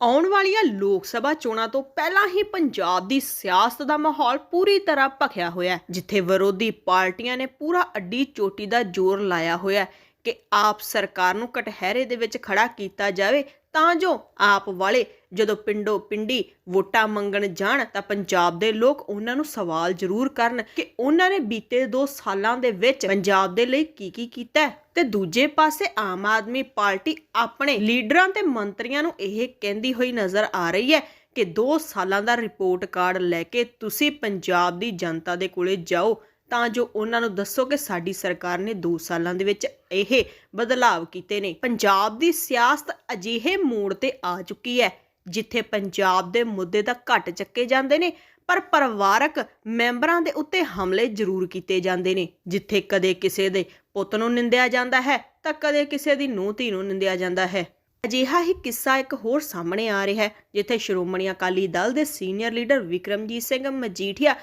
ਆਉਣ ਵਾਲੀਆਂ ਲੋਕ ਸਭਾ ਚੋਣਾਂ ਤੋਂ ਪਹਿਲਾਂ ਹੀ ਪੰਜਾਬ ਦੀ ਸਿਆਸਤ ਦਾ ਮਾਹੌਲ ਪੂਰੀ ਤਰ੍ਹਾਂ ਭਖਿਆ ਹੋਇਆ ਹੈ, ਜਿੱਥੇ ਵਿਰੋਧੀ ਪਾਰਟੀਆਂ ਨੇ ਪੂਰਾ ਅੱਡੀ ਚੋਟੀ ਦਾ ਜ਼ੋਰ ਲਾਇਆ ਹੋਇਆ ਹੈ ਕਿ ਆਪ ਸਰਕਾਰ ਨੂੰ ਕਟਹਿਰੇ ਦੇ ਵਿੱਚ ਖੜਾ ਕੀਤਾ ਜਾਵੇ, ਤਾਂ ਜੋ ਆਪ ਵਾਲੇ ਜਦੋਂ ਪਿੰਡੋ ਪਿੰਡੀ ਵੋਟਾਂ ਮੰਗਣ ਜਾਣ, ਤਾਂ ਪੰਜਾਬ ਦੇ ਲੋਕ ਉਹਨਾਂ ਨੂੰ ਸਵਾਲ ਜ਼ਰੂਰ ਕਰਨ ਕਿ ਉਹਨਾਂ ਨੇ ਬੀਤੇ 2 ਸਾਲਾਂ ਦੇ ਵਿੱਚ ਪੰਜਾਬ ਦੇ ਲਈ ਕੀ ਕੀ ਕੀਤਾ ਤੇ ਦੂਜੇ ਪਾਸੇ ਆਮ ਆਦਮੀ ਪਾਰਟੀ ਆਪਣੇ ਲੀਡਰਾਂ ਤੇ ਮੰਤਰੀਆਂ ਨੂੰ ਇਹ ਕਹਿੰਦੀ ਹੋਈ ਨਜ਼ਰ ਆ ਰਹੀ ਹੈ ਕਿ 2 ਸਾਲਾਂ ਦਾ ਰਿਪੋਰਟ ਕਾਰਡ ਲੈ ਕੇ ਤੁਸੀਂ ਪੰਜਾਬ ਦੀ ਜਨਤਾ ਦੇ ਕੋਲੇ ਜਾਓ ਤਾਂ ਜੋ ਉਹਨਾਂ ਨੂੰ ਦੱਸੋ ਕਿ ਸਾਡੀ ਸਰਕਾਰ ਨੇ 2 ਸਾਲਾਂ ਦੇ ਵਿੱਚ ਇਹ ਬਦਲਾਵ ਕੀਤੇ ਨੇ। ਪੰਜਾਬ ਦੀ ਸਿਆਸਤ ਅਜਿਹੇ ਮੋੜ ਤੇ ਆ ਚੁੱਕੀ ਹੈ ਜਿੱਥੇ ਪੰਜਾਬ ਦੇ ਮੁੱਦੇ ਤਾਂ ਘੱਟ ਚੱਕੇ ਜਾਂਦੇ ਨੇ, ਪਰ ਪਰਿਵਾਰਕ ਮੈਂਬਰਾਂ ਦੇ ਉੱਤੇ ਹਮਲੇ ਜ਼ਰੂਰ ਕੀਤੇ ਜਾਂਦੇ ਨੇ। ਜਿੱਥੇ ਕਦੇ ਕਿਸੇ ਦੇ ਪੁੱਤ ਨੂੰ ਨਿੰਦਿਆ ਜਾਂਦਾ ਹੈ, ਤਾਂ ਕਦੇ ਕਿਸੇ ਦੀ ਨੂੰਹ ਧੀ ਨੂੰ ਨਿੰਦਿਆ ਜਾਂਦਾ ਹੈ। ਅਜਿਹਾ ਹੀ ਕਿੱਸਾ ਇੱਕ ਹੋਰ ਸਾਹਮਣੇ ਆ ਰਿਹਾ ਹੈ, ਜਿੱਥੇ ਸ਼੍ਰੋਮਣੀ ਅਕਾਲੀ ਦਲ ਦੇ ਸੀਨੀਅਰ ਲੀਡਰ ਵਿਕਰਮਜੀਤ ਸਿੰਘ ਮਜੀਠੀਆ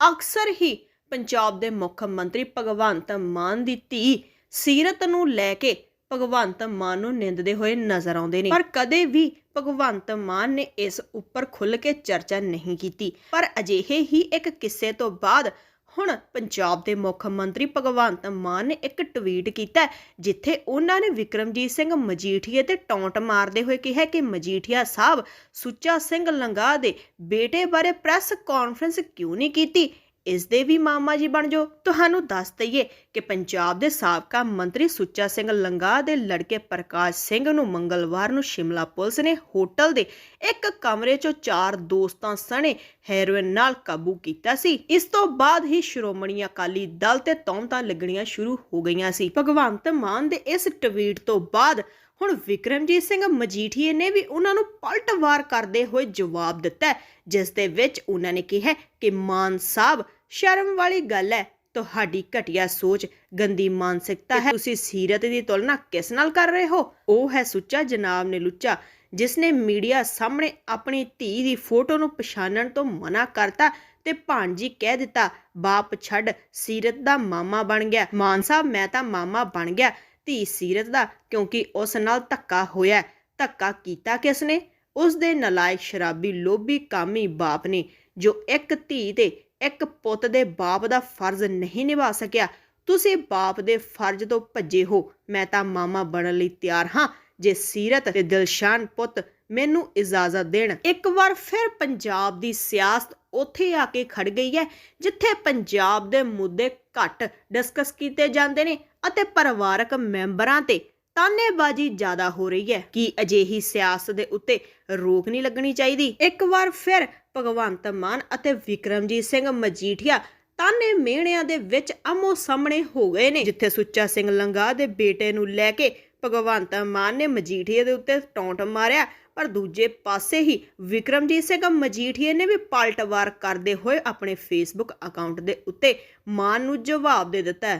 ਅਕਸਰ ਹੀ ਪੰਜਾਬ ਦੇ ਮੁੱਖ ਮੰਤਰੀ ਭਗਵੰਤ ਮਾਨ ਦੀ ਧੀ ਸੀਰਤ ਨੂੰ ਲੈ ਕੇ ਭਗਵੰਤ ਮਾਨ ਨੂੰ ਨਿੰਦਦੇ ਹੋਏ ਨਜ਼ਰ ਆਉਂਦੇ ਨੇ। ਪਰ ਕਦੇ ਵੀ ਭਗਵੰਤ ਮਾਨ ਨੇ ਇਸ ਉੱਪਰ ਖੁੱਲ੍ਹ ਕੇ ਚਰਚਾ ਨਹੀਂ ਕੀਤੀ। ਪਰ ਅਜਿਹੇ ਹੀ ਇੱਕ ਕਿੱਸੇ ਤੋਂ ਬਾਅਦ ਹੁਣ ਪੰਜਾਬ ਦੇ ਮੁੱਖ ਮੰਤਰੀ ਭਗਵੰਤ ਮਾਨ ਨੇ ਇੱਕ ਟਵੀਟ ਕੀਤਾ ਜਿੱਥੇ ਉਹਨਾਂ ਨੇ ਵਿਕਰਮਜੀਤ ਸਿੰਘ ਮਜੀਠੀਏ ਤੇ ਟੌਂਟ ਮਾਰਦੇ ਹੋਏ ਕਿਹਾ ਕਿ ਮਜੀਠੀਆ ਸਾਹਿਬ ਸੁੱਚਾ ਸਿੰਘ ਲੰਗਾ ਦੇ ਬੇਟੇ ਬਾਰੇ ਪ੍ਰੈਸ ਕਾਨਫਰੰਸ ਕਿਉਂ ਨਹੀਂ ਕੀਤੀ? ਇਸ ਦੇ ਵੀ ਮਾਮਾ ਜੀ ਬਣ ਜੋ ਤੁਹਾਨੂੰ ਦੱਸ ਦਈਏ ਕਿ ਪੰਜਾਬ ਦੇ ਸਾਬਕਾ ਮੰਤਰੀ ਸੁੱਚਾ ਸਿੰਘ ਲੰਗਾ ਦੇ ਲੜਕੇ ਪ੍ਰਕਾਸ਼ ਸਿੰਘ ਨੂੰ ਮੰਗਲਵਾਰ ਨੂੰ ਸ਼ਿਮਲਾ ਪੁਲਿਸ ਨੇ ਹੋਟਲ ਦੇ ਇੱਕ ਕਮਰੇ 'ਚੋਂ ਚਾਰ ਦੋਸਤਾਂ ਸਣੇ ਹੈਰੋਇਨ ਨਾਲ ਕਾਬੂ ਕੀਤਾ ਸੀ। ਇਸ ਤੋਂ ਬਾਅਦ ਹੀ ਸ਼੍ਰੋਮਣੀ ਅਕਾਲੀ ਦਲ ਤੇ ਤੌਮਤਾਂ ਲੱਗਣੀਆਂ ਸ਼ੁਰੂ ਹੋ ਗਈਆਂ ਸੀ। ਭਗਵੰਤ ਮਾਨ ਦੇ ਇਸ ਟਵੀਟ ਤੋਂ ਬਾਅਦ ਹੁਣ ਵਿਕਰਮਜੀਤ ਸਿੰਘ ਮਜੀਠੀਏ ਨੇ ਵੀ ਉਹਨਾਂ ਨੂੰ ਪਲਟਵਾਰ ਕਰਦੇ ਹੋਏ ਜਵਾਬ ਦਿੱਤਾ ਜਿਸ ਦੇ ਵਿੱਚ ਉਹਨਾਂ ਨੇ ਕਿਹਾ ਕਿ ਮਾਨ ਸਾਹਿਬ, ਸ਼ਰਮ ਵਾਲੀ ਗੱਲ ਹੈ, ਤੁਹਾਡੀ ਘਟੀਆ ਸੋਚ, ਗੰਦੀ ਮਾਨਸਿਕਤਾ ਹੈ। ਤੁਸੀਂ ਸੀਰਤ ਦੀ ਤੁਲਨਾ ਕਿਸ ਨਾਲ ਕਰ ਰਹੇ ਹੋ? ਉਹ ਹੈ ਸੁੱਚਾ ਜਨਾਬ ਨੇ ਲੁੱਚਾ ਜਿਸ ਨੇ ਮੀਡੀਆ ਸਾਹਮਣੇ ਆਪਣੀ ਧੀ ਦੀ ਫੋਟੋ ਨੂੰ ਪਛਾਣਨ ਤੋਂ ਮਨਾ ਕਰਤਾ ਤੇ ਭਾਂਜੀ ਕਹਿ ਦਿੱਤਾ, ਬਾਪ ਛੱਡ, ਸੀਰਤ ਦਾ ਮਾਮਾ ਬਣ ਗਿਆ। ਮਾਨ ਸਾਹਿਬ, ਮੈਂ ਤਾਂ ਮਾਮਾ ਬਣ ਗਿਆ ਧੀ ਸੀਰਤ ਦਾ ਕਿਉਂਕਿ ਉਸ ਨਾਲ ਧੱਕਾ ਹੋਇਆ ਧੱਕਾ ਕੀਤਾ ਕਿਸ ਨੇ? ਉਸ ਦੇ ਨਲਾਇਕ ਸ਼ਰਾਬੀ ਲੋਭੀ ਕਾਮੀ ਬਾਪ ਨੇ, ਜੋ ਇੱਕ ਧੀ ਤੇ ਇੱਕ ਪੁੱਤ ਦੇ ਬਾਪ ਦਾ ਫਰਜ਼ ਨਹੀਂ ਨਿਭਾ ਸਕਿਆ। ਤੁਸੀਂ ਬਾਪ ਦੇ ਫਰਜ਼ ਤੋਂ ਭੱਜੇ ਹੋ। ਮੈਂ ਤਾਂ ਮਾਮਾ ਬਣਨ ਲਈ ਤਿਆਰ ਹਾਂ। ਜੇ ਸੀਰਤ ਤੇ ਦਿਲਸ਼ਾਨ ਪੁੱਤ ਮੈਨੂੰ ਇਜਾਜ਼ਤ ਦੇਣ। ਇੱਕ ਵਾਰ ਫਿਰ ਪੰਜਾਬ ਦੀ ਸਿਆਸਤ ਉੱਥੇ ਆ ਕੇ ਖੜ ਗਈ ਹੈ, ਜਿੱਥੇ ਪੰਜਾਬ ਦੇ ਮੁੱਦੇ ਘੱਟ ਡਿਸਕਸ ਕੀਤੇ ਜਾਂਦੇ ਨੇ ਅਤੇ ਪਰਿਵਾਰਕ ਮੈਂਬਰਾਂ ਤੇ ਤਾਨੇਬਾਜ਼ੀ ਜ਼ਿਆਦਾ ਹੋ ਰਹੀ ਹੈ ਕਿ ਅਜਿਹੀ ਸਿਆਸਤ ਦੇ ਉੱਤੇ ਰੋਕ ਨਹੀਂ ਲੱਗਣੀ ਚਾਹੀਦੀ। ਇੱਕ ਵਾਰ ਫਿਰ ਭਗਵੰਤ ਮਾਨ ਅਤੇ ਵਿਕਰਮਜੀਤ ਸਿੰਘ ਮਜੀਠੀਆ ਤਾਨੇ ਮੇਣਿਆਂ ਦੇ ਵਿੱਚ ਅਮੋ ਸਾਹਮਣੇ ਹੋ ਗਏ ਨੇ, ਜਿੱਥੇ ਸੁੱਚਾ ਸਿੰਘ ਲੰਗਾ ਦੇ ਬੇਟੇ ਨੂੰ ਲੈ ਕੇ ਭਗਵੰਤ ਮਾਨ ਨੇ ਮਜੀਠੀਏ ਦੇ ਉੱਤੇ ਟੌਂਟ ਮਾਰਿਆ, ਪਰ ਦੂਜੇ ਪਾਸੇ ਹੀ ਵਿਕਰਮਜੀਤ ਸਿੰਘ ਮਜੀਠੀਏ ਨੇ ਵੀ ਪਲਟਵਾਰ ਕਰਦੇ ਹੋਏ ਆਪਣੇ ਫੇਸਬੁੱਕ ਅਕਾਊਂਟ ਦੇ ਉੱਤੇ ਮਾਨ ਨੂੰ ਜਵਾਬ ਦੇ ਦਿੱਤਾ